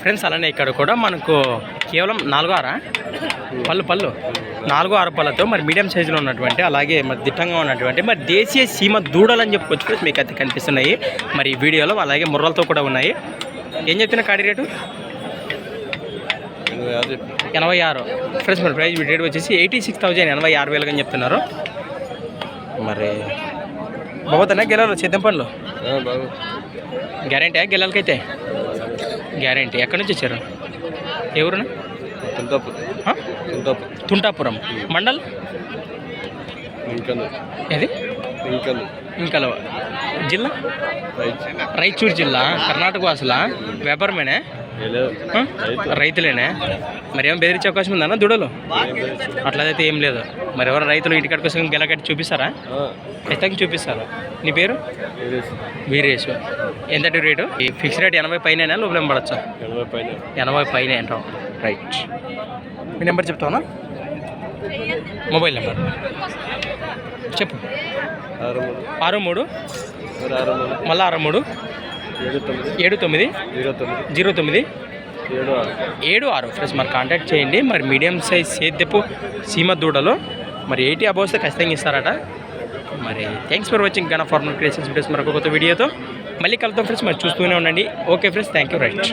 Friends అలానే ఇక్కడ కూడా మనకు కేవలం నాలుగు ఆరా? పళ్ళు పళ్ళు. నాలుగు ఆరు పళ్ళతో మరి మీడియం సైజులో ఉన్నటువంటి అలాగే మరి దిట్టంగా ఉన్నటువంటి మరి దేశీయ సీమ దూడలు అని చెప్పుకోవచ్చు ఫ్రెండ్స్ మీకు అయితే కనిపిస్తున్నాయి. మరి ఈ వీడియోలో అలాగే ముర్రలతో కూడా ఉన్నాయి. ఏం చెప్తున్నా కాడి రేటు? ఎనభై ఆరు. ఫ్రెండ్స్ మరి ప్రైజ్ రేట్ వచ్చేసి ఎయిటీ సిక్స్ థౌజండ్ ఎనభై ఆరు వేలుగా అని చెప్తున్నారు. మరి బాబోతానా గెలాలు చేద్దాం పనులు? గ్యారంటీ గెలాలకైతే? గ్యారంటీ. ఎక్కడి నుంచి వచ్చారు? ఎవరునా? తుంటాపురం. మండల్? ఏది? ఇంకా జిల్లా? రాయచూరు. జిల్లా. కర్ణాటక వాసులా? వ్యాపారమేనే? రైతులేనే? మరి ఏమైనా బెదిరించే అవకాశం ఉందన్న దూడలు? అట్లయితే ఏం లేదు. మరి ఎవరు రైతులు ఇంటికాడ కోసం గెలకట్టి చూపిస్తారా? ఖచ్చితంగా చూపిస్తారు? నీ పేరు? వీరేష్. ఎంత రేటు? ఈ ఫిక్స్ రేట్ ఎనభై పైన లోపల పడచ్చా? ఎనభై పైన. అంటాం రైట్. మీ నెంబర్ చెప్తావా మొబైల్ నెంబర్. చెప్పు. ఆరు మూడు. మళ్ళీ ఆరు మూడు. ఏడు తొమ్మిది. జీరో తొమ్మిది. ఏడు ఆరు. ఫ్రెండ్స్ మరి కాంటాక్ట్ చేయండి. మరి మీడియం సైజ్ సేద్యపు సీమ దూడలో మరి ఎయిటీ అబౌవ్స్ ఖచ్చితంగా ఇస్తారట. మరి thanks for watching Gana formal creations videos మరొక కొత్త వీడియోతో మళ్ళీ కలుద్దాం ఫ్రెండ్స్ మరి చూస్తూనే ఉండండి. Okay friends thank you right